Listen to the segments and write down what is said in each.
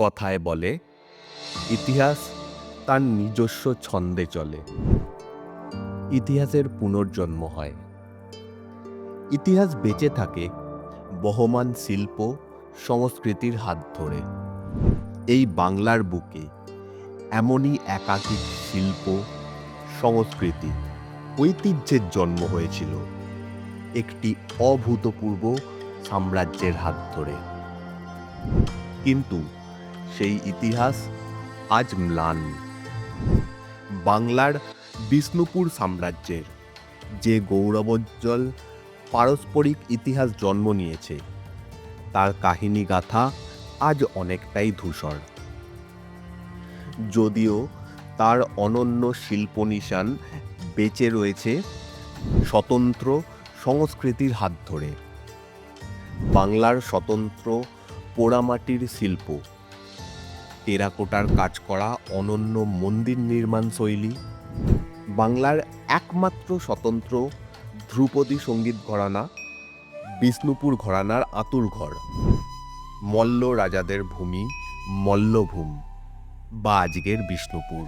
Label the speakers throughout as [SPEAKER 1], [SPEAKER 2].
[SPEAKER 1] কথায় বলে ইতিহাস তার নিজস্ব ছন্দে চলে ইতিহাসের পুনর্জন্ম হয় ইতিহাস বেঁচে থাকে বহমান শিল্প সংস্কৃতির হাত ধরে এই বাংলার বুকে এমনই একাধিক শিল্প সংস্কৃতি ঐতিহ্যের জন্ম হয়েছিল একটি অভূতপূর্ব সাম্রাজ্যের হাত ধরে কিন্তু সেই ইতিহাস আজ ম্লান বাংলার বিষ্ণুপুর সাম্রাজ্যের যে গৌরবোজ্জ্বল পারস্পরিক ইতিহাস জন্ম নিয়েছে তার কাহিনী গাথা আজ অনেকটাই ধূসর যদিও তার অনন্য শিল্প নিশান বেঁচে রয়েছে স্বতন্ত্র সংস্কৃতির হাত ধরে বাংলার স্বতন্ত্র পোড়ামাটির শিল্প টেরাকোটার কাজ করা অনন্য মন্দির নির্মাণ শৈলী বাংলার একমাত্র স্বতন্ত্র ধ্রুপদী সঙ্গীত ঘরানা বিষ্ণুপুর ঘরানার আতুরঘর মল্ল রাজাদের ভূমি মল্লভূম বা আজকের বিষ্ণুপুর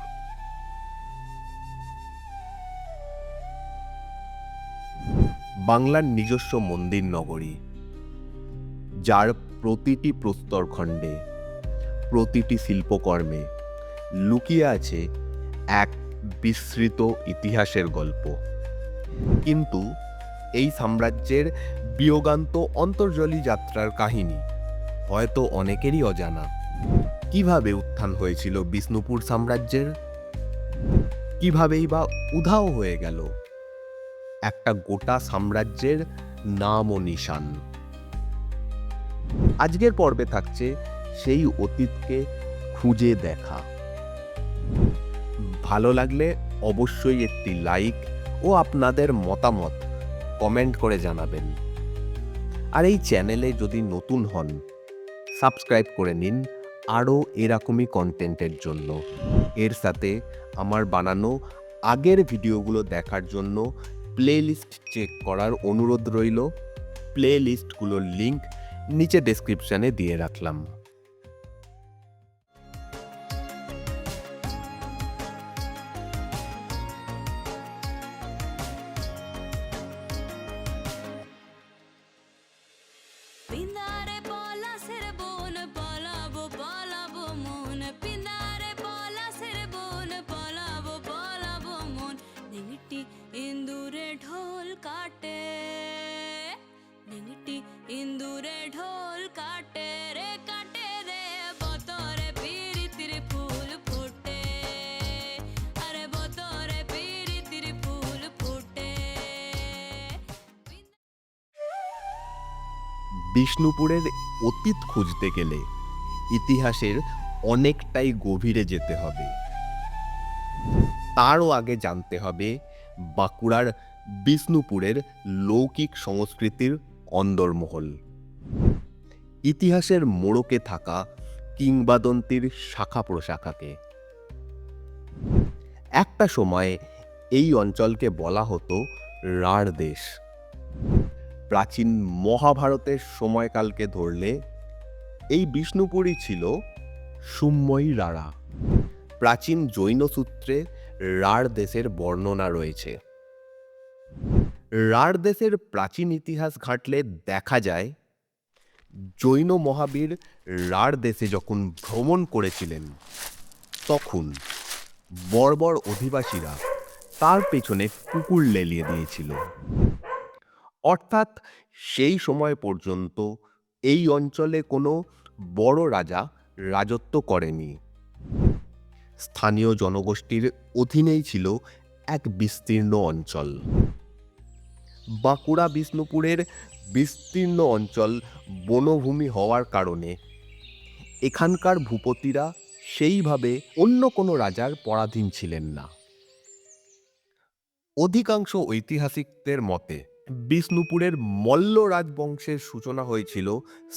[SPEAKER 1] বাংলার নিজস্ব মন্দির নগরী যার প্রতিটি প্রস্তরখণ্ডে প্রতিটি শিল্পকর্মে লুকিয়ে আছে এক বিস্তৃত ইতিহাসের গল্প কিন্তু এই সাম্রাজ্যের বিয়োগান্ত অন্তর্জলী যাত্রার কাহিনী হয়তো অনেকেরই অজানা কিভাবে উত্থান হয়েছিল বিষ্ণুপুর সাম্রাজ্যের কিভাবেই বা উধাও হয়ে গেল একটা গোটা সাম্রাজ্যের নাম ও নিশান আজকের পর্বে থাকছে সেই অতীতকে খুঁজে দেখা ভালো লাগলে অবশ্যই একটি লাইক ও আপনাদের মতামত কমেন্ট করে জানাবেন আর এই চ্যানেলে যদি নতুন হন সাবস্ক্রাইব করে নিন আরও এরকমই কন্টেন্টের জন্য এর সাথে আমার বানানো আগের ভিডিওগুলো দেখার জন্য লিস্ট চেক করার অনুরোধ রইল লিস্টগুলোর লিঙ্ক নিচে ডেসক্রিপশানে দিয়ে রাখলাম বিষ্ণুপুরের অতীত খুঁজতে গেলে ইতিহাসের অনেকটাই গভীরে যেতে হবে তারও আগে জানতে হবে বাঁকুড়ার বিষ্ণুপুরের লৌকিক সংস্কৃতির অন্দরমহল ইতিহাসের মোড়কে থাকা কিংবাদন্তির শাখা প্রশাখাকে একটা সময়ে এই অঞ্চলকে বলা হতো রাঢ় দেশ প্রাচীন মহাভারতের সময়কালকে ধরলে এই বিষ্ণুপুরই ছিল সুম্ময়ী রাড়া প্রাচীন জৈন সূত্রে রাঢ় দেশের বর্ণনা রয়েছে রাঢ় দেশের প্রাচীন ইতিহাস ঘাটলে দেখা যায় জৈন মহাবীর রাঢ় দেশে যখন ভ্রমণ করেছিলেন তখন বর্বর অধিবাসীরা তার পেছনে কুকুর লেলিয়ে দিয়েছিল অর্থাৎ সেই সময় পর্যন্ত এই অঞ্চলে কোনো বড় রাজা রাজত্ব করেনি স্থানীয় জনগোষ্ঠীর অধীনেই ছিল এক বিস্তীর্ণ অঞ্চল বাঁকুড়া বিষ্ণুপুরের বিস্তীর্ণ অঞ্চল বনভূমি হওয়ার কারণে এখানকার ভূপতিরা সেইভাবে অন্য কোনো রাজার পরাধীন ছিলেন না অধিকাংশ ঐতিহাসিকদের মতে বিষ্ণুপুরের মল্ল রাজবংশের সূচনা হয়েছিল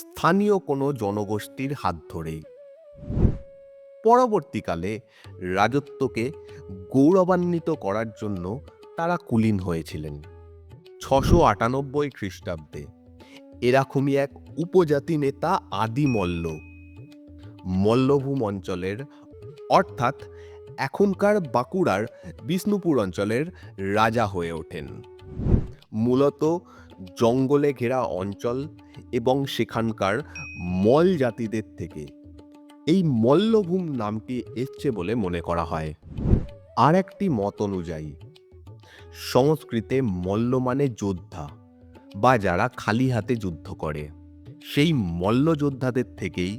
[SPEAKER 1] স্থানীয় কোনো জনগোষ্ঠীর হাত ধরেই পরবর্তীকালে রাজত্বকে গৌরবান্বিত করার জন্য তারা কুলীন হয়েছিলেন ছশো আটানব্বই খ্রিস্টাব্দে এরকমই এক উপজাতি নেতা আদি মল্ল মল্লভূম অঞ্চলের অর্থাৎ এখনকার বাঁকুড়ার বিষ্ণুপুর অঞ্চলের রাজা হয়ে ওঠেন মূলত জঙ্গলে ঘেরা অঞ্চল এবং সেখানকার মল জাতিদের থেকে এই মল্লভূম নামটি এসছে বলে মনে করা হয় আর একটি মত অনুযায়ী সংস্কৃতে মল্ল মানে যোদ্ধা বা যারা খালি হাতে যুদ্ধ করে সেই মল্ল যোদ্ধাদের থেকেই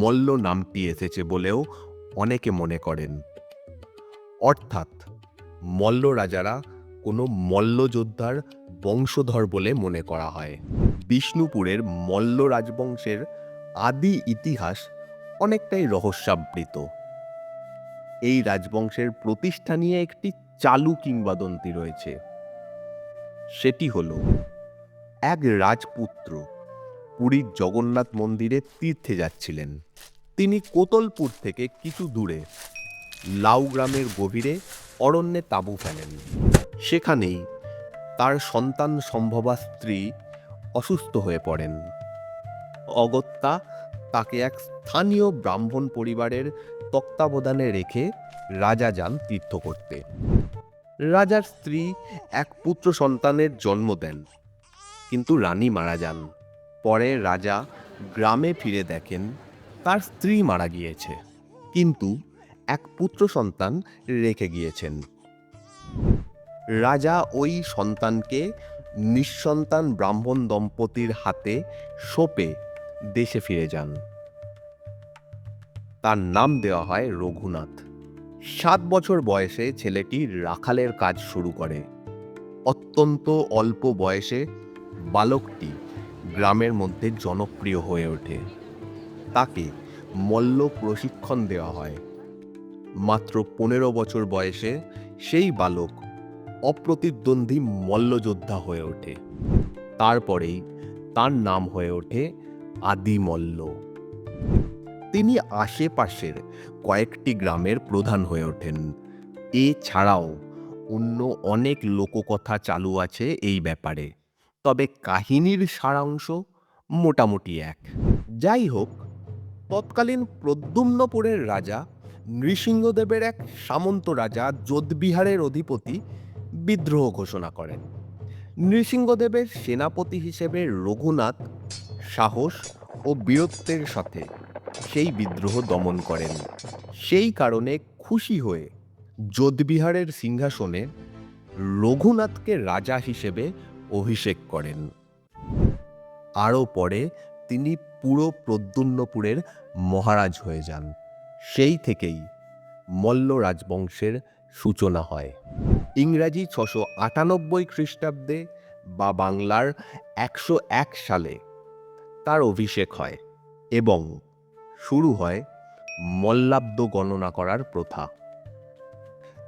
[SPEAKER 1] মল্ল নামটি এসেছে বলেও অনেকে মনে করেন অর্থাৎ মল্ল রাজারা কোনো মল্লযোদ্ধার বংশধর বলে মনে করা হয় বিষ্ণুপুরের মল্ল রাজবংশের আদি ইতিহাস অনেকটাই রহস্যাবৃত এই রাজবংশের প্রতিষ্ঠা নিয়ে একটি চালু কিংবদন্তি রয়েছে সেটি হল এক রাজপুত্র পুরীর জগন্নাথ মন্দিরে তীর্থে যাচ্ছিলেন তিনি কোতলপুর থেকে কিছু দূরে লাউ গ্রামের গভীরে অরণ্যে তাঁবু ফেলেন সেখানেই তার সন্তান সম্ভবা স্ত্রী অসুস্থ হয়ে পড়েন অগত্যা তাকে এক স্থানীয় ব্রাহ্মণ পরিবারের তত্ত্বাবধানে রেখে রাজা যান তীর্থ করতে রাজার স্ত্রী এক পুত্র সন্তানের জন্ম দেন কিন্তু রানী মারা যান পরে রাজা গ্রামে ফিরে দেখেন তার স্ত্রী মারা গিয়েছে কিন্তু এক পুত্র সন্তান রেখে গিয়েছেন রাজা ওই সন্তানকে নিঃসন্তান ব্রাহ্মণ দম্পতির হাতে সোপে দেশে ফিরে যান তার নাম দেওয়া হয় রঘুনাথ সাত বছর বয়সে ছেলেটি রাখালের কাজ শুরু করে অত্যন্ত অল্প বয়সে বালকটি গ্রামের মধ্যে জনপ্রিয় হয়ে ওঠে তাকে মল্ল প্রশিক্ষণ দেওয়া হয় মাত্র পনেরো বছর বয়সে সেই বালক অপ্রতিদ্বন্দ্বী মল্লযোদ্ধা হয়ে ওঠে তারপরেই তার নাম হয়ে ওঠে আদি মল্ল তিনি আশেপাশের কয়েকটি গ্রামের প্রধান হয়ে ওঠেন এছাড়াও অন্য অনেক লোককথা চালু আছে এই ব্যাপারে তবে কাহিনীর সারাংশ মোটামুটি এক যাই হোক তৎকালীন প্রদ্যুম্নপুরের রাজা নৃসিংহদেবের এক সামন্ত রাজা যোধবিহারের অধিপতি বিদ্রোহ ঘোষণা করেন নৃসিংহদেবের সেনাপতি হিসেবে রঘুনাথ সাহস ও বীরত্বের সাথে সেই বিদ্রোহ দমন করেন সেই কারণে খুশি হয়ে যোধবিহারের সিংহাসনে রঘুনাথকে রাজা হিসেবে অভিষেক করেন আরও পরে তিনি পুরো প্রদ্যুন্নপুরের মহারাজ হয়ে যান সেই থেকেই মল্ল রাজবংশের সূচনা হয় ইংরাজি ছশো আটানব্বই খ্রিস্টাব্দে বা বাংলার একশো এক সালে তার অভিষেক হয় এবং শুরু হয় মল্লাব্দ গণনা করার প্রথা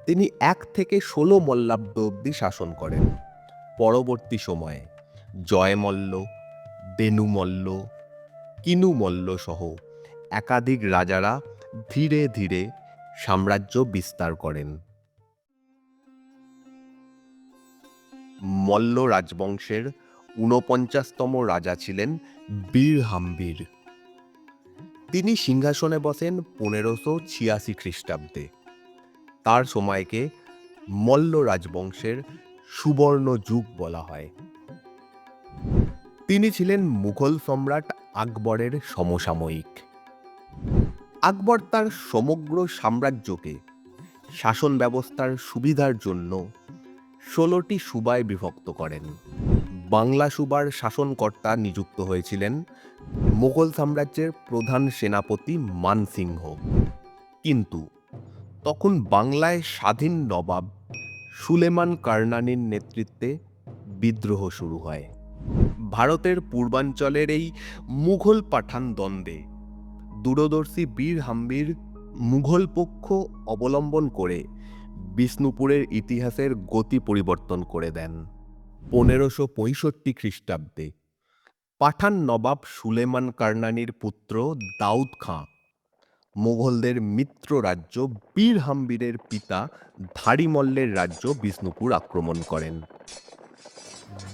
[SPEAKER 1] তিনি এক থেকে ষোলো মল্লাব্দ অবধি শাসন করেন পরবর্তী সময়ে জয়মল্ল বেনুমল্ল কিনুমল্ল সহ একাধিক রাজারা ধীরে ধীরে সাম্রাজ্য বিস্তার করেন মল্ল রাজবংশের ঊনপঞ্চাশতম রাজা ছিলেন বীরহাম্বীর তিনি সিংহাসনে বসেন পনেরোশো ছিয়াশি খ্রিস্টাব্দে তার সময়কে মল্ল রাজবংশের সুবর্ণ যুগ বলা হয় তিনি ছিলেন মুঘল সম্রাট আকবরের সমসাময়িক আকবর তার সমগ্র সাম্রাজ্যকে শাসন ব্যবস্থার সুবিধার জন্য ষোলোটি সুবায় বিভক্ত করেন বাংলা সুবার শাসনকর্তা নিযুক্ত হয়েছিলেন মুঘল সাম্রাজ্যের প্রধান সেনাপতি মানসিংহ কিন্তু তখন বাংলায় স্বাধীন নবাব সুলেমান কার্নানির নেতৃত্বে বিদ্রোহ শুরু হয় ভারতের পূর্বাঞ্চলের এই মুঘল পাঠান দ্বন্দ্বে দূরদর্শী বীর হাম্বির মুঘল পক্ষ অবলম্বন করে বিষ্ণুপুরের ইতিহাসের গতি পরিবর্তন করে দেন পনেরোশো পঁয়ষট্টি খ্রিস্টাব্দে পাঠান নবাব সুলেমান কার্নানির পুত্র দাউদ খাঁ মোঘলদের মিত্র রাজ্য বীর হাম্বিরের পিতা ধারিমল্লের রাজ্য বিষ্ণুপুর আক্রমণ করেন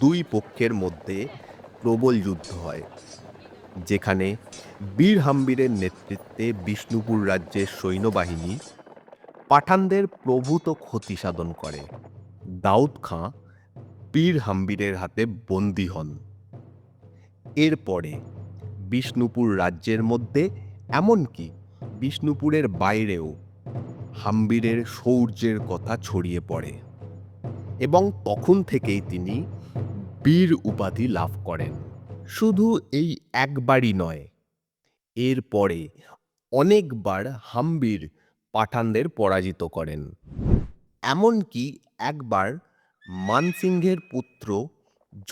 [SPEAKER 1] দুই পক্ষের মধ্যে প্রবল যুদ্ধ হয় যেখানে বীর হাম্বিরের নেতৃত্বে বিষ্ণুপুর রাজ্যের সৈন্যবাহিনী পাঠানদের প্রভূত ক্ষতি সাধন করে দাউদ খাঁ পীর হাম্বিরের হাতে বন্দী হন এরপরে বিষ্ণুপুর রাজ্যের মধ্যে এমনকি বিষ্ণুপুরের বাইরেও হাম্বিরের শৌর্যের কথা ছড়িয়ে পড়ে এবং তখন থেকেই তিনি বীর উপাধি লাভ করেন শুধু এই একবারই নয় এরপরে অনেকবার হাম্বির পাঠানদের পরাজিত করেন এমনকি একবার মানসিংহের পুত্র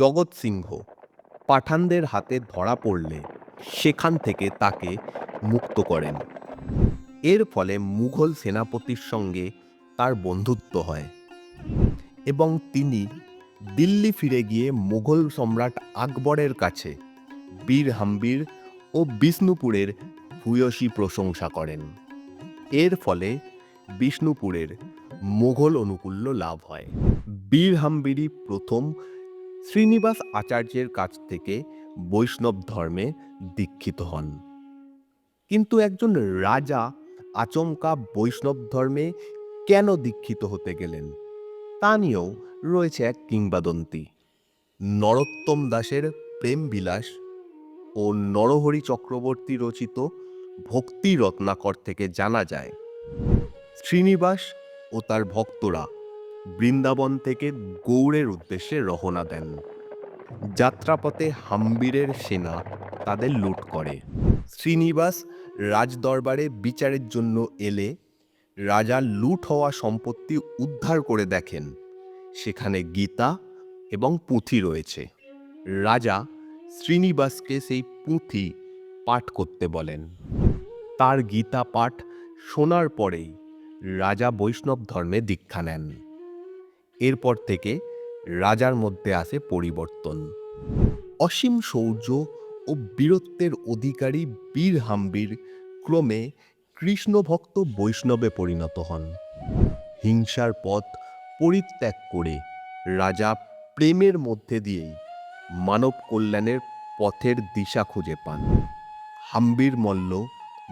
[SPEAKER 1] জগৎ সিংহ পাঠানদের হাতে ধরা পড়লে সেখান থেকে তাকে মুক্ত করেন এর ফলে মুঘল সেনাপতির সঙ্গে তার বন্ধুত্ব হয় এবং তিনি দিল্লি ফিরে গিয়ে মুঘল সম্রাট আকবরের কাছে বীর হাম্বির ও বিষ্ণুপুরের ভূয়সী প্রশংসা করেন এর ফলে বিষ্ণুপুরের মোঘল অনুকূল্য লাভ হয় বীরহাম্বিরি প্রথম শ্রীনিবাস আচার্যের কাছ থেকে বৈষ্ণব ধর্মে দীক্ষিত হন কিন্তু একজন রাজা আচমকা বৈষ্ণব ধর্মে কেন দীক্ষিত হতে গেলেন তা নিয়েও রয়েছে এক কিংবাদন্তি নরোত্তম দাসের প্রেমবিলাস ও নরহরি চক্রবর্তী রচিত ভক্তি রত্নাকর থেকে জানা যায় শ্রীনিবাস ও তার ভক্তরা বৃন্দাবন থেকে গৌড়ের উদ্দেশ্যে রহনা দেন যাত্রাপথে হাম্বিরের সেনা তাদের লুট করে শ্রীনিবাস রাজদরবারে বিচারের জন্য এলে রাজা লুট হওয়া সম্পত্তি উদ্ধার করে দেখেন সেখানে গীতা এবং পুঁথি রয়েছে রাজা শ্রীনিবাসকে সেই পুঁথি পাঠ করতে বলেন তার গীতা পাঠ শোনার পরেই রাজা বৈষ্ণব ধর্মে দীক্ষা নেন এরপর থেকে রাজার মধ্যে আসে পরিবর্তন অসীম শৌর্য ও বীরত্বের অধিকারী বীর হাম্বির ক্রমে কৃষ্ণভক্ত বৈষ্ণবে পরিণত হন হিংসার পথ পরিত্যাগ করে রাজা প্রেমের মধ্যে দিয়েই মানব কল্যাণের পথের দিশা খুঁজে পান হাম্বির মল্ল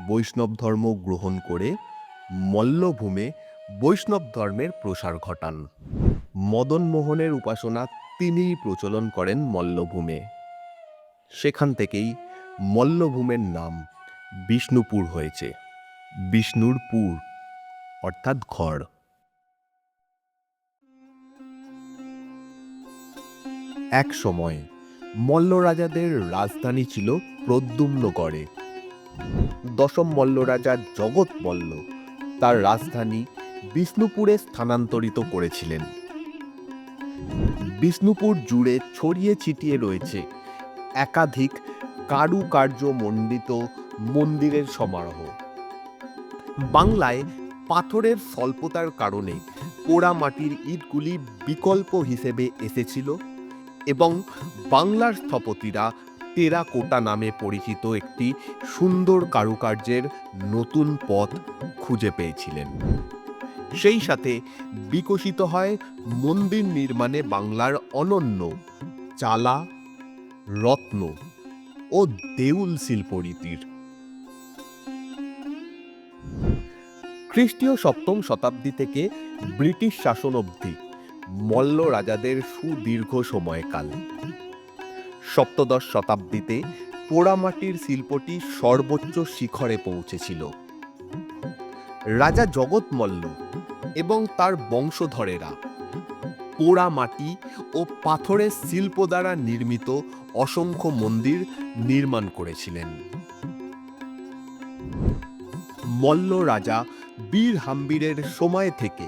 [SPEAKER 1] বৈষ্ণব ধর্ম গ্রহণ করে মল্লভূমে বৈষ্ণব ধর্মের প্রসার ঘটান মদন মোহনের উপাসনা তিনিই প্রচলন করেন মল্লভূমে সেখান থেকেই মল্লভূমের নাম বিষ্ণুপুর হয়েছে বিষ্ণুর পুর অর্থাৎ ঘর এক সময় মল্ল রাজাদের রাজধানী ছিল প্রদ্যুম্নগড়ে দশম মল্ল রাজা জগৎ মল্ল তার রাজধানী বিষ্ণুপুরে স্থানান্তরিত করেছিলেন বিষ্ণুপুর জুড়ে ছড়িয়ে ছিটিয়ে রয়েছে একাধিক কারুকার্য মণ্ডিত মন্দিরের সমারোহ বাংলায় পাথরের স্বল্পতার কারণে পোড়া মাটির ইটগুলি বিকল্প হিসেবে এসেছিল এবং বাংলার স্থপতিরা টেরাকোটা নামে পরিচিত একটি সুন্দর কারুকার্যের নতুন পথ খুঁজে পেয়েছিলেন সেই সাথে বিকশিত হয় মন্দির নির্মাণে বাংলার অনন্য চালা রত্ন ও দেউল শিল্পরীতির খ্রিস্টীয় সপ্তম শতাব্দী থেকে ব্রিটিশ শাসন অবধি মল্ল রাজাদের সুদীর্ঘ সময়কাল সপ্তদশ শতাব্দীতে পোড়ামাটির শিল্পটি সর্বোচ্চ শিখরে পৌঁছেছিল রাজা জগৎ মল্ল এবং তার বংশধরেরা পোড়া মাটি ও পাথরের শিল্প দ্বারা নির্মিত অসংখ্য মন্দির নির্মাণ করেছিলেন মল্ল রাজা বীর হাম্বিরের সময় থেকে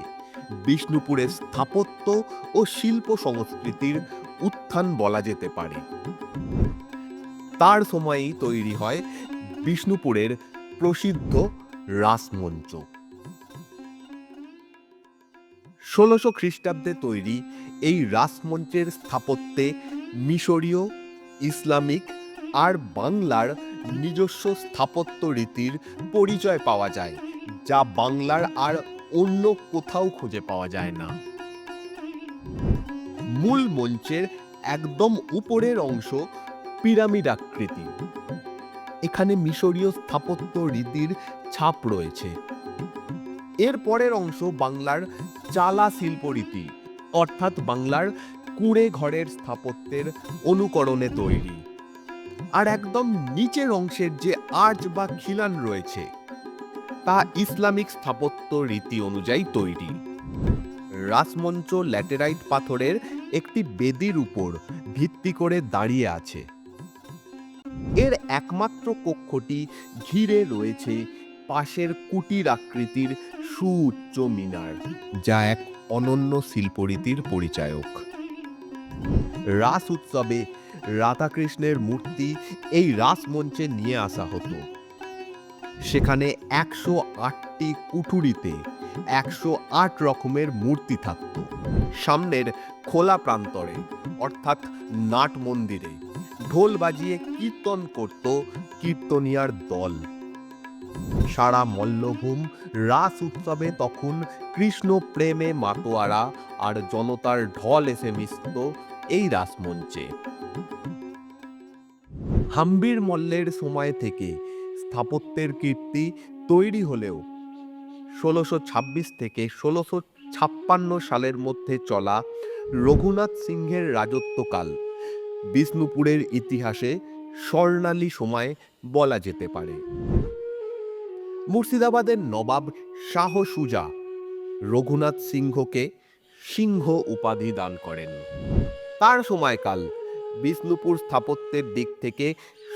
[SPEAKER 1] বিষ্ণুপুরের স্থাপত্য ও শিল্প সংস্কৃতির উত্থান বলা যেতে পারে তার সময়ই তৈরি হয় বিষ্ণুপুরের প্রসিদ্ধ রাসমঞ্চ ষোলশো খ্রিস্টাব্দে তৈরি এই রাসমঞ্চের স্থাপত্যে মিশরীয় ইসলামিক আর বাংলার নিজস্ব স্থাপত্য রীতির পরিচয় পাওয়া যায় যা বাংলার আর অন্য কোথাও খুঁজে পাওয়া যায় না মূল মঞ্চের একদম উপরের অংশ পিরামিড আকৃতি এখানে মিশরীয় স্থাপত্য রীতির ছাপ রয়েছে এর পরের অংশ বাংলার চালা শিল্পরীতি অর্থাৎ বাংলার কুঁড়ে ঘরের স্থাপত্যের অনুকরণে তৈরি আর একদম নিচের অংশের যে আর্চ বা খিলান রয়েছে তা ইসলামিক স্থাপত্য রীতি অনুযায়ী তৈরি রাসমঞ্চ ল্যাটেরাইট পাথরের একটি বেদির উপর ভিত্তি করে দাঁড়িয়ে আছে এর একমাত্র কক্ষটি ঘিরে রয়েছে পাশের কুটির আকৃতির সুউচ্চ মিনার যা এক অনন্য শিল্পরীতির পরিচায়ক রাস উৎসবে রাধাকৃষ্ণের মূর্তি এই রাসমঞ্চে নিয়ে আসা হতো সেখানে একশো আটটি কুঠুরিতে একশো আট রকমের মূর্তি থাকত সামনের খোলা প্রান্তরে অর্থাৎ নাট মন্দিরে ঢোল বাজিয়ে কীর্তন করত কীর্তনিয়ার দল সারা মল্লভূম রাস উৎসবে তখন কৃষ্ণ প্রেমে মাতোয়ারা আর জনতার ঢল এসে মিশত এই রাসমঞ্চে হাম্বির মল্লের সময় থেকে স্থাপত্যের কীর্তি তৈরি হলেও ষোলোশো ছাব্বিশ থেকে ষোলোশো ছাপ্পান্ন সালের মধ্যে চলা রঘুনাথ সিংহের রাজত্বকাল বিষ্ণুপুরের ইতিহাসে স্বর্ণালী সময় বলা যেতে পারে মুর্শিদাবাদের নবাব শাহ সুজা রঘুনাথ সিংহকে সিংহ উপাধি দান করেন তার সময়কাল বিষ্ণুপুর স্থাপত্যের দিক থেকে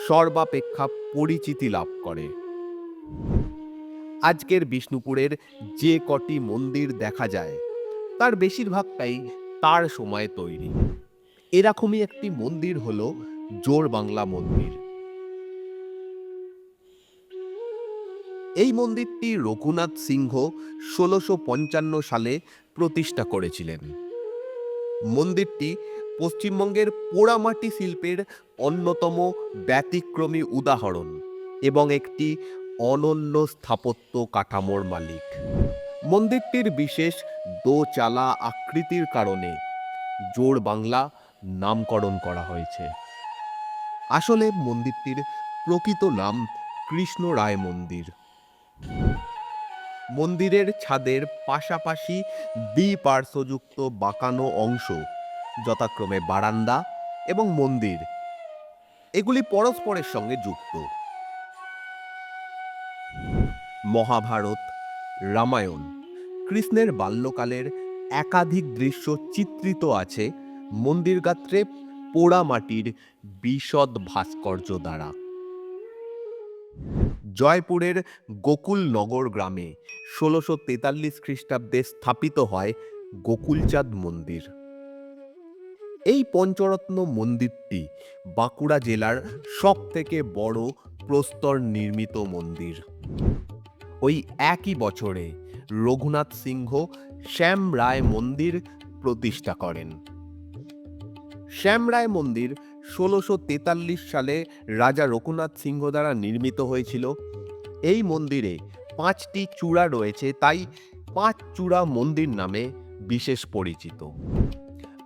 [SPEAKER 1] সর্বাপেক্ষা পরিচিতি লাভ করে আজকের বিষ্ণুপুরের যে কটি মন্দির দেখা যায় তার বেশিরভাগটাই তার সময়ে তৈরি এরকমই একটি মন্দির হল জোর বাংলা মন্দির এই মন্দিরটি রঘুনাথ সিংহ ষোলোশো সালে প্রতিষ্ঠা করেছিলেন মন্দিরটি পশ্চিমবঙ্গের পোড়ামাটি শিল্পের অন্যতম ব্যতিক্রমী উদাহরণ এবং একটি অনন্য স্থাপত্য কাঠামোর মালিক মন্দিরটির বিশেষ দোচালা আকৃতির কারণে জোর বাংলা নামকরণ করা হয়েছে আসলে মন্দিরটির প্রকৃত নাম কৃষ্ণ রায় মন্দির মন্দিরের ছাদের পাশাপাশি দ্বিপার্শ্বযুক্ত বাঁকানো অংশ যথাক্রমে বারান্দা এবং মন্দির এগুলি পরস্পরের সঙ্গে যুক্ত মহাভারত রামায়ণ কৃষ্ণের বাল্যকালের একাধিক দৃশ্য চিত্রিত আছে মন্দিরগাত্রে পোড়া মাটির বিশদ ভাস্কর্য দ্বারা জয়পুরের গোকুলনগর গ্রামে ষোলোশো তেতাল্লিশ খ্রিস্টাব্দে স্থাপিত হয় গোকুলচাঁদ মন্দির এই পঞ্চরত্ন মন্দিরটি বাঁকুড়া জেলার সব থেকে বড় প্রস্তর নির্মিত মন্দির ওই একই বছরে রঘুনাথ সিংহ শ্যাম রায় মন্দির প্রতিষ্ঠা করেন শ্যাম রায় মন্দির ষোলোশো তেতাল্লিশ সালে রাজা রঘুনাথ সিংহ দ্বারা নির্মিত হয়েছিল এই মন্দিরে পাঁচটি চূড়া রয়েছে তাই পাঁচ চূড়া মন্দির নামে বিশেষ পরিচিত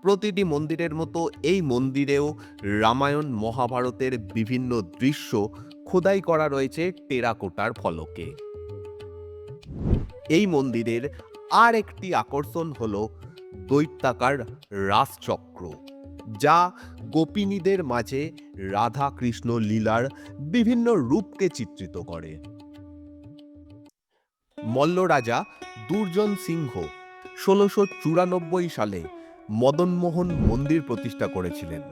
[SPEAKER 1] প্রতিটি মন্দিরের মতো এই মন্দিরেও রামায়ণ মহাভারতের বিভিন্ন দৃশ্য খোদাই করা রয়েছে টেরাকোটার ফলকে এই মন্দিরের আর একটি আকর্ষণ হল দৈত্যাকার রাজচক্র যা গোপিনীদের মাঝে রাধা কৃষ্ণ লীলার বিভিন্ন রূপকে চিত্রিত করে মল্ল রাজা দুর্জন সিংহ ষোলোশো চুরানব্বই সালে মদনমোহন মন্দির প্রতিষ্ঠা করেছিলেন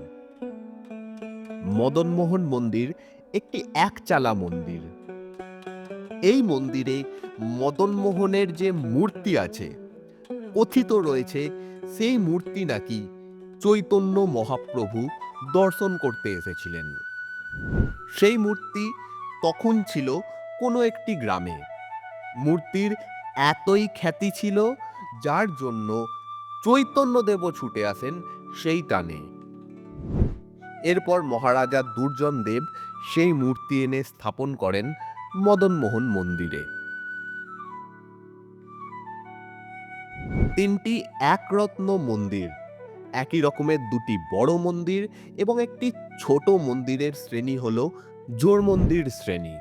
[SPEAKER 1] মদনমোহন মন্দির একটি একচালা মন্দির এই মন্দিরে মদনমোহনের যে মূর্তি আছে কথিত রয়েছে সেই মূর্তি নাকি চৈতন্য মহাপ্রভু দর্শন করতে এসেছিলেন সেই মূর্তি তখন ছিল কোনো একটি গ্রামে মূর্তির এতই খ্যাতি ছিল যার জন্য চৈতন্যদেবও ছুটে আসেন সেই টানে এরপর মহারাজা দুর্জন দেব সেই মূর্তি এনে স্থাপন করেন মদনমোহন মন্দিরে তিনটি একরত্ন মন্দির একই রকমের দুটি বড় মন্দির এবং একটি ছোট মন্দিরের শ্রেণী হল জোর মন্দির শ্রেণী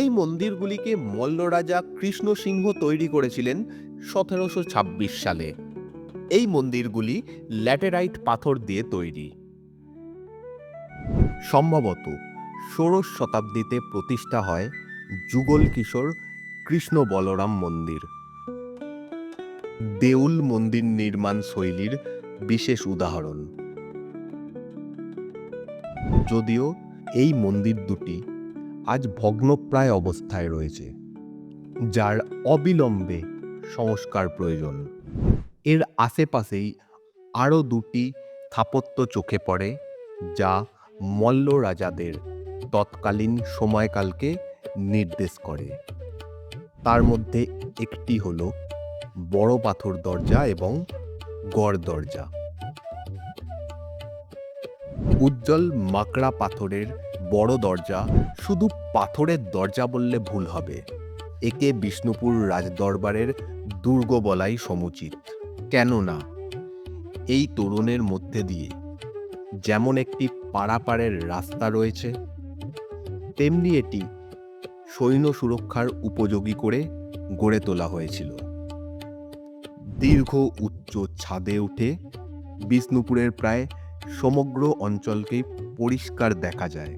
[SPEAKER 1] এই মন্দিরগুলিকে মল্ল রাজা কৃষ্ণ সিংহ তৈরি করেছিলেন সতেরোশো সালে এই মন্দিরগুলি ল্যাটেরাইট পাথর দিয়ে তৈরি সম্ভবত ষোড়শ শতাব্দীতে প্রতিষ্ঠা হয় যুগল কিশোর কৃষ্ণ বলরাম মন্দির দেউল মন্দির নির্মাণ শৈলীর বিশেষ উদাহরণ যদিও এই মন্দির দুটি আজ ভগ্নপ্রায় অবস্থায় রয়েছে যার অবিলম্বে সংস্কার প্রয়োজন এর আশেপাশেই আরও দুটি স্থাপত্য চোখে পড়ে যা মল্ল রাজাদের তৎকালীন সময়কালকে নির্দেশ করে তার মধ্যে একটি হল বড় পাথর দরজা এবং গড় দরজা উজ্জ্বল মাকড়া পাথরের বড় দরজা শুধু পাথরের দরজা বললে ভুল হবে একে বিষ্ণুপুর রাজদরবারের দুর্গ বলাই সমুচিত কেননা এই তোরণের মধ্যে দিয়ে যেমন একটি পাড়াপাড়ের রাস্তা রয়েছে তেমনি এটি সৈন্য সুরক্ষার উপযোগী করে গড়ে তোলা হয়েছিল দীর্ঘ উচ্চ ছাদে উঠে বিষ্ণুপুরের প্রায় সমগ্র অঞ্চলকে পরিষ্কার দেখা যায়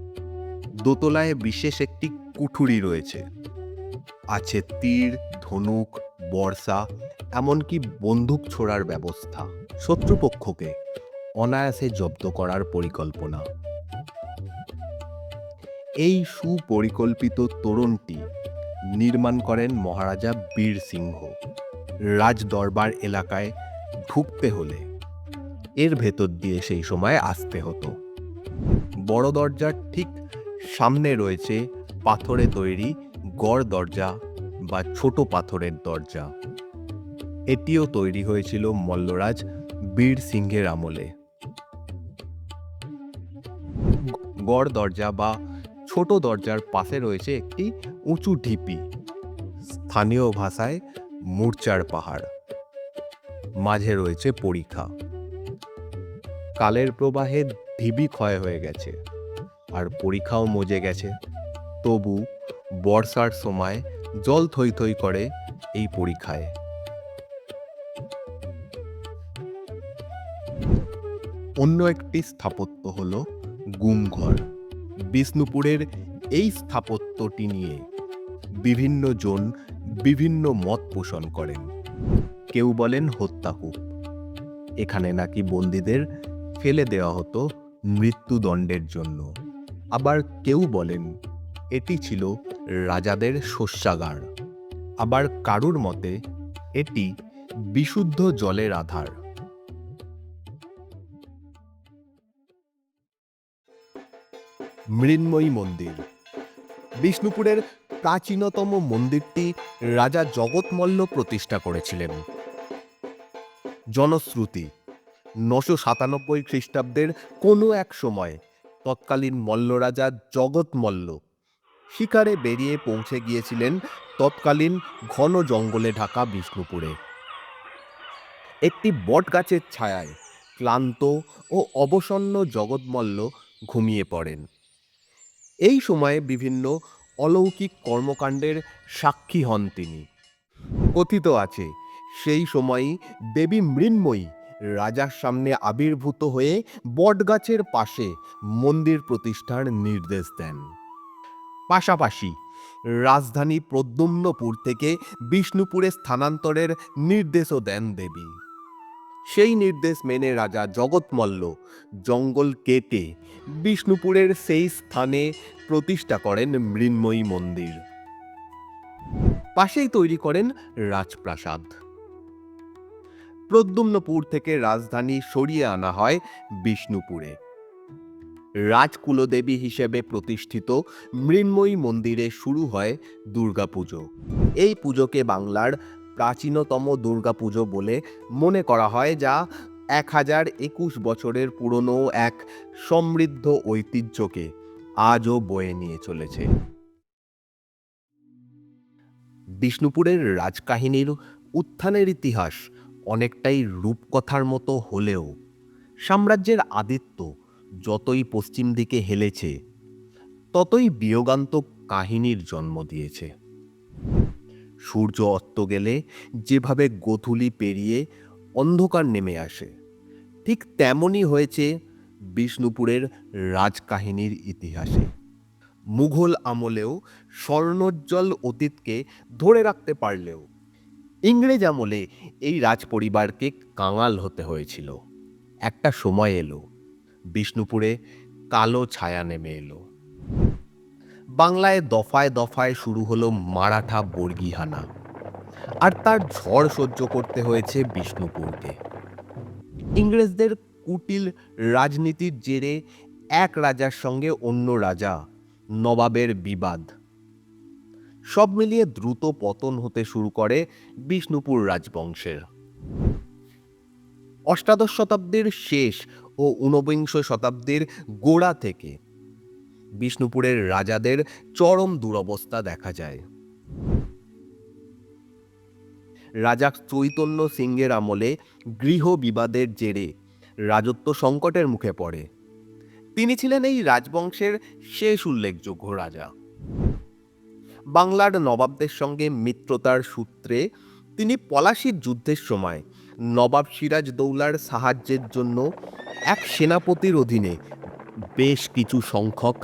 [SPEAKER 1] দোতলায় বিশেষ একটি কুঠুরি রয়েছে আছে তীর ধনুক বর্ষা এমনকি বন্দুক ছোড়ার ব্যবস্থা শত্রুপক্ষকে অনায়াসে জব্দ করার পরিকল্পনা এই সুপরিকল্পিত তোরণটি নির্মাণ করেন মহারাজা বীর সিংহ রাজ দরবার এলাকায় ঢুকতে হলে এর ভেতর দিয়ে সেই সময় আসতে হতো বড় দরজার ঠিক সামনে রয়েছে পাথরে তৈরি গড় দরজা বা ছোট পাথরের দরজা এটিও তৈরি হয়েছিল মল্লরাজ বীর সিংহের আমলে গড় দরজা বা ছোট দরজার পাশে রয়েছে একটি উঁচু ঢিপি স্থানীয় ভাষায় মূর্চার পাহাড় মাঝে রয়েছে পরীক্ষা কালের প্রবাহে ঢিবি ক্ষয় হয়ে গেছে আর পরীক্ষাও মজে গেছে তবু বর্ষার সময় জল থই থই করে এই পরীক্ষায় অন্য একটি স্থাপত্য হল গুমঘর বিষ্ণুপুরের এই স্থাপত্যটি নিয়ে বিভিন্ন জন বিভিন্ন মত পোষণ করেন কেউ বলেন হত্যাকূপ এখানে নাকি বন্দীদের ফেলে দেওয়া হতো মৃত্যুদণ্ডের জন্য আবার কেউ বলেন এটি ছিল রাজাদের শস্যাগার আবার কারুর মতে এটি বিশুদ্ধ জলের আধার মৃন্ময়ী মন্দির বিষ্ণুপুরের প্রাচীনতম মন্দিরটি রাজা জগৎমল্ল প্রতিষ্ঠা করেছিলেন জনশ্রুতি নশো সাতানব্বই খ্রিস্টাব্দের কোনো এক সময় তৎকালীন মল্ল রাজা জগৎ মল্ল শিকারে বেরিয়ে পৌঁছে গিয়েছিলেন তৎকালীন ঘন জঙ্গলে ঢাকা বিষ্ণুপুরে একটি বট গাছের ছায়ায় ক্লান্ত ও অবসন্ন জগৎমল্ল ঘুমিয়ে পড়েন এই সময়ে বিভিন্ন অলৌকিক কর্মকাণ্ডের সাক্ষী হন তিনি কথিত আছে সেই সময়ই দেবী মৃন্ময়ী রাজার সামনে আবির্ভূত হয়ে বটগাছের পাশে মন্দির প্রতিষ্ঠার নির্দেশ দেন পাশাপাশি রাজধানী প্রদ্যুম্নপুর থেকে বিষ্ণুপুরে স্থানান্তরের নির্দেশও দেন দেবী সেই নির্দেশ মেনে রাজা জগৎমল্ল জঙ্গল কেটে বিষ্ণুপুরের সেই স্থানে প্রতিষ্ঠা করেন মৃন্ময়ী মন্দির পাশেই তৈরি করেন রাজপ্রাসাদ প্রদ্যুম্নপুর থেকে রাজধানী সরিয়ে আনা হয় বিষ্ণুপুরে রাজকুলদেবী হিসেবে প্রতিষ্ঠিত মৃন্ময়ী মন্দিরে শুরু হয় দুর্গাপুজো এই পুজোকে বাংলার প্রাচীনতম দুর্গাপুজো বলে মনে করা হয় যা এক হাজার একুশ বছরের পুরনো এক সমৃদ্ধ ঐতিহ্যকে আজও বয়ে নিয়ে চলেছে বিষ্ণুপুরের রাজকাহিনীর উত্থানের ইতিহাস অনেকটাই রূপকথার মতো হলেও সাম্রাজ্যের আদিত্য যতই পশ্চিম দিকে হেলেছে ততই বিয়োগান্তক কাহিনীর জন্ম দিয়েছে সূর্য অস্ত গেলে যেভাবে গোথুলি পেরিয়ে অন্ধকার নেমে আসে ঠিক তেমনই হয়েছে বিষ্ণুপুরের রাজকাহিনীর ইতিহাসে মুঘল আমলেও স্বর্ণোজ্জ্বল অতীতকে ধরে রাখতে পারলেও ইংরেজ আমলে এই রাজপরিবারকে কাঙাল হতে হয়েছিল একটা সময় এলো বিষ্ণুপুরে কালো ছায়া নেমে এলো বাংলায় দফায় দফায় শুরু হলো মারাঠা বর্গিহানা আর তার ঝড় সহ্য করতে হয়েছে বিষ্ণুপুরকে ইংরেজদের কুটিল রাজনীতির জেরে এক রাজার সঙ্গে অন্য রাজা নবাবের বিবাদ সব মিলিয়ে দ্রুত পতন হতে শুরু করে বিষ্ণুপুর রাজবংশের অষ্টাদশ শতাব্দীর শেষ ও ঊনবিংশ শতাব্দীর গোড়া থেকে বিষ্ণুপুরের রাজাদের চরম দুরবস্থা দেখা যায় রাজা চৈতন্য সিংহের আমলে গৃহ বিবাদের জেরে রাজত্ব সংকটের মুখে পড়ে তিনি ছিলেন এই রাজবংশের শেষ উল্লেখযোগ্য রাজা বাংলার নবাবদের সঙ্গে মিত্রতার সূত্রে তিনি পলাশির যুদ্ধের সময় নবাব সিরাজ দৌলার সাহায্যের জন্য এক সেনাপতির অধীনে বেশ কিছু সংখ্যক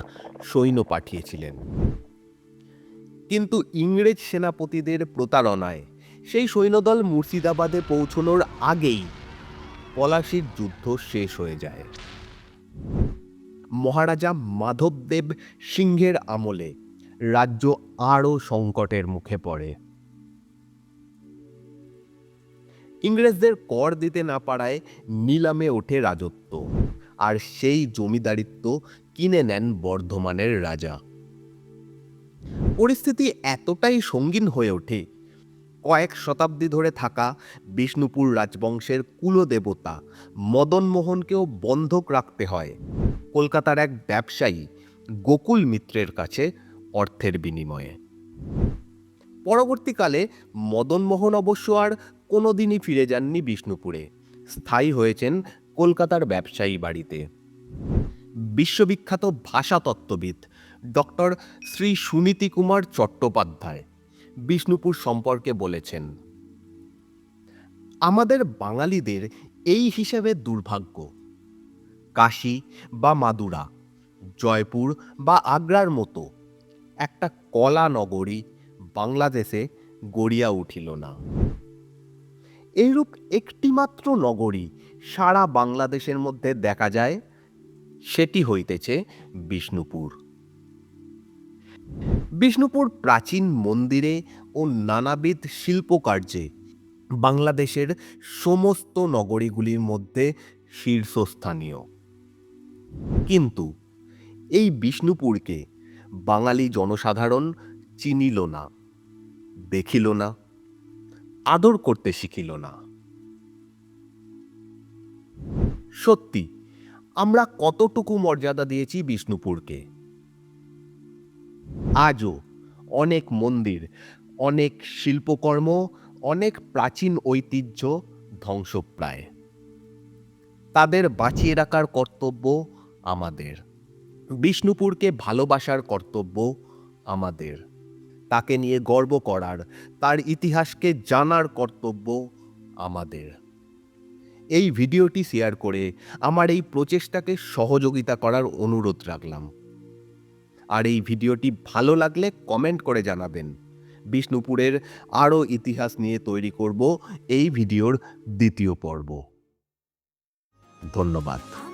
[SPEAKER 1] সৈন্য পাঠিয়েছিলেন কিন্তু ইংরেজ সেনাপতিদের প্রতারণায় সেই সৈন্যদল মুর্শিদাবাদে পৌঁছনোর আগেই পলাশির যুদ্ধ শেষ হয়ে যায় মহারাজা মাধবদেব সিংহের আমলে রাজ্য আরও সংকটের মুখে পড়ে ইংরেজদের কর দিতে না পারায় নিলামে ওঠে রাজত্ব আর সেই জমিদারিত্ব কিনে নেন বর্ধমানের রাজা পরিস্থিতি এতটাই সঙ্গীন হয়ে ওঠে কয়েক শতাব্দী ধরে থাকা বিষ্ণুপুর রাজবংশের কুলদেবতা মদনমোহনকেও বন্ধক রাখতে হয় কলকাতার এক ব্যবসায়ী গোকুল মিত্রের কাছে অর্থের বিনিময়ে পরবর্তীকালে মদনমোহন অবশ্য আর কোনোদিনই ফিরে যাননি বিষ্ণুপুরে স্থায়ী হয়েছেন কলকাতার ব্যবসায়ী বাড়িতে বিশ্ববিখ্যাত ভাষাতত্ত্ববিদ ডক্টর শ্রী সুনীতি কুমার চট্টোপাধ্যায় বিষ্ণুপুর সম্পর্কে বলেছেন আমাদের বাঙালিদের এই হিসেবে দুর্ভাগ্য কাশী বা মাদুরা জয়পুর বা আগ্রার মতো একটা কলা নগরী বাংলাদেশে গড়িয়া উঠিল না এইরূপ একটিমাত্র নগরী সারা বাংলাদেশের মধ্যে দেখা যায় সেটি হইতেছে বিষ্ণুপুর বিষ্ণুপুর প্রাচীন মন্দিরে ও নানাবিধ শিল্পকার্যে বাংলাদেশের সমস্ত নগরীগুলির মধ্যে শীর্ষস্থানীয় কিন্তু এই বিষ্ণুপুরকে বাঙালি জনসাধারণ চিনিল না দেখিল না আদর করতে শিখিল না সত্যি আমরা কতটুকু মর্যাদা দিয়েছি বিষ্ণুপুরকে আজও অনেক মন্দির অনেক শিল্পকর্ম অনেক প্রাচীন ঐতিহ্য ধ্বংসপ্রায় তাদের বাঁচিয়ে রাখার কর্তব্য আমাদের বিষ্ণুপুরকে ভালোবাসার কর্তব্য আমাদের তাকে নিয়ে গর্ব করার তার ইতিহাসকে জানার কর্তব্য আমাদের এই ভিডিওটি শেয়ার করে আমার এই প্রচেষ্টাকে সহযোগিতা করার অনুরোধ রাখলাম আর এই ভিডিওটি ভালো লাগলে কমেন্ট করে জানাবেন বিষ্ণুপুরের আরও ইতিহাস নিয়ে তৈরি করব এই ভিডিওর দ্বিতীয় পর্ব ধন্যবাদ